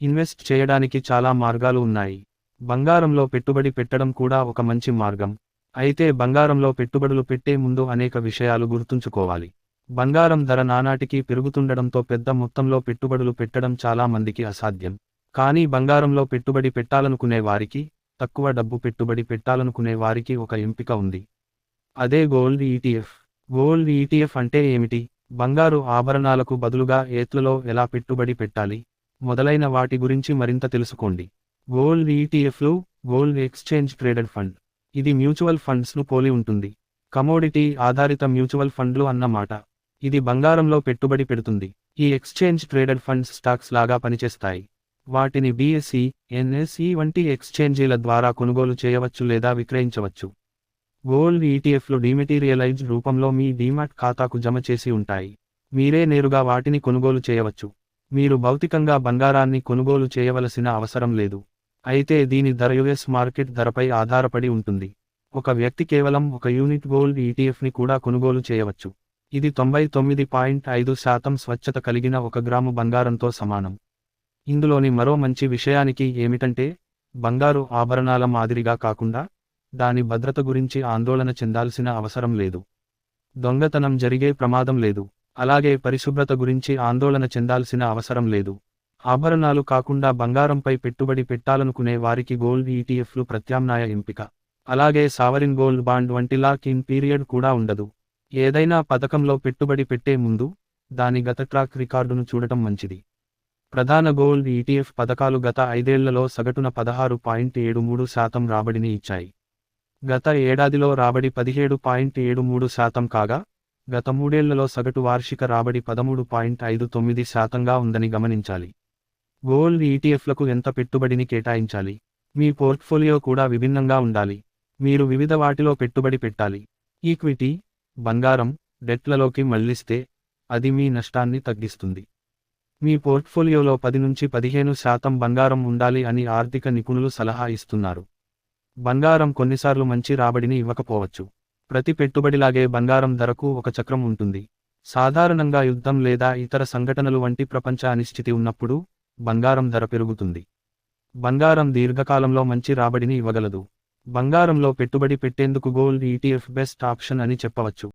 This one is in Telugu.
ఇన్వెస్ట్ చేయడానికి చాలా మార్గాలు ఉన్నాయి. బంగారంలో పెట్టుబడి పెట్టడం కూడా ఒక మంచి మార్గం. అయితే బంగారంలో పెట్టుబడులు పెట్టే ముందు అనేక విషయాలు గుర్తుంచుకోవాలి. బంగారం ధర నానాటికి పెరుగుతుండడంతో పెద్ద మొత్తంలో పెట్టుబడులు పెట్టడం చాలా మందికి అసాధ్యం. కానీ బంగారంలో పెట్టుబడి పెట్టాలనుకునే వారికి తక్కువ డబ్బు పెట్టుబడి పెట్టాలనుకునే వారికి ఒక ఎంపిక ఉంది. అదే గోల్డ్ ఈటీఎఫ్. గోల్డ్ ఈటీఎఫ్ అంటే ఏమిటి? బంగారు ఆభరణాలకు బదులుగా ఏత్లలో ఎలా పెట్టుబడి పెట్టాలి? మొదలైన వాటి గురించి మరింత తెలుసుకోండి. గోల్డ్ ఈటీఎఫ్లు గోల్డ్ ఎక్స్చేంజ్ ట్రేడెడ్ ఫండ్ ఇది మ్యూచువల్ ఫండ్స్ను పోలి ఉంటుంది. కమోడిటీ ఆధారిత మ్యూచువల్ ఫండ్లు అన్నమాట. ఇది బంగారంలో పెట్టుబడి పెడుతుంది. ఈ ఎక్స్చేంజ్ ట్రేడెడ్ ఫండ్స్ స్టాక్స్ లాగా పనిచేస్తాయి. వాటిని బీఎస్ఈ ఎన్ఎస్ఈ వంటి ఎక్స్చేంజీల ద్వారా కొనుగోలు చేయవచ్చు లేదా విక్రయించవచ్చు. గోల్డ్ ఈటీఎఫ్లు డీమెటీరియలైజ్డ్ రూపంలో మీ డీమాట్ ఖాతాకు జమ చేసి ఉంటాయి. మీరే నేరుగా వాటిని కొనుగోలు చేయవచ్చు. మీరు భౌతికంగా బంగారాన్ని కొనుగోలు చేయవలసిన అవసరం లేదు. అయితే దీని ధర యుఎస్ మార్కెట్ ధరపై ఆధారపడి ఉంటుంది. ఒక వ్యక్తి కేవలం ఒక యూనిట్ గోల్డ్ ఈటీఎఫ్ని కూడా కొనుగోలు చేయవచ్చు. ఇది తొంభై తొమ్మిది పాయింట్ ఐదు శాతం స్వచ్ఛత కలిగిన ఒక గ్రాము బంగారంతో సమానం. ఇందులోని మరో మంచి విషయానికి ఏమిటంటే బంగారు ఆభరణాల మాదిరిగా కాకుండా దాని భద్రత గురించి ఆందోళన చెందాల్సిన అవసరం లేదు. దొంగతనం జరిగే ప్రమాదం లేదు. అలాగే పరిశుభ్రత గురించి ఆందోళన చెందాల్సిన అవసరం లేదు. ఆభరణాలు కాకుండా బంగారంపై పెట్టుబడి పెట్టాలనుకునే వారికి గోల్డ్ ఈటీఎఫ్లు ప్రత్యామ్నాయ ఎంపిక. అలాగే సావరిన్ గోల్డ్ బాండ్ వంటి లాక్ ఇన్ పీరియడ్ కూడా ఉండదు. ఏదైనా పథకంలో పెట్టుబడి పెట్టే ముందు దాని గత ట్రాక్ రికార్డును చూడటం మంచిది. ప్రధాన గోల్డ్ ఈటీఎఫ్ పథకాలు గత ఐదేళ్ళలో సగటున పదహారు పాయింట్ ఏడు మూడు శాతం రాబడిని ఇచ్చాయి. గత ఏడాదిలో రాబడి పదిహేడు పాయింట్ ఏడు మూడు శాతం కాగా గత మూడేళ్ళలో సగటు వార్షిక రాబడి పదమూడు పాయింట్ ఐదు తొమ్మిది శాతంగా ఉందని గమనించాలి. గోల్డ్ ఈటీఎఫ్లకు ఎంత పెట్టుబడిని కేటాయించాలి? మీ పోర్ట్ఫోలియో కూడా విభిన్నంగా ఉండాలి. మీరు వివిధ వాటిలో పెట్టుబడి పెట్టాలి. ఈక్విటీ బంగారం డెట్లలోకి మళ్ళిస్తే అది మీ నష్టాన్ని తగ్గిస్తుంది. మీ పోర్ట్ఫోలియోలో పది నుంచి పదిహేను శాతం బంగారం ఉండాలి అని ఆర్థిక నిపుణులు సలహా ఇస్తున్నారు. బంగారం కొన్నిసార్లు మంచి రాబడిని ఇవ్వకపోవచ్చు. ప్రతి పెట్టుబడిలాగే బంగారం ధరకు ఒక చక్రం ఉంటుంది. సాధారణంగా యుద్ధం లేదా ఇతర సంఘటనలు వంటి ప్రపంచ అనిశ్చితి ఉన్నప్పుడు బంగారం ధర పెరుగుతుంది. బంగారం దీర్ఘకాలంలో మంచి రాబడిని ఇవ్వగలదు. బంగారంలో పెట్టుబడి పెట్టేందుకు గోల్డ్ ఈటీఎఫ్ బెస్ట్ ఆప్షన్ అని చెప్పవచ్చు.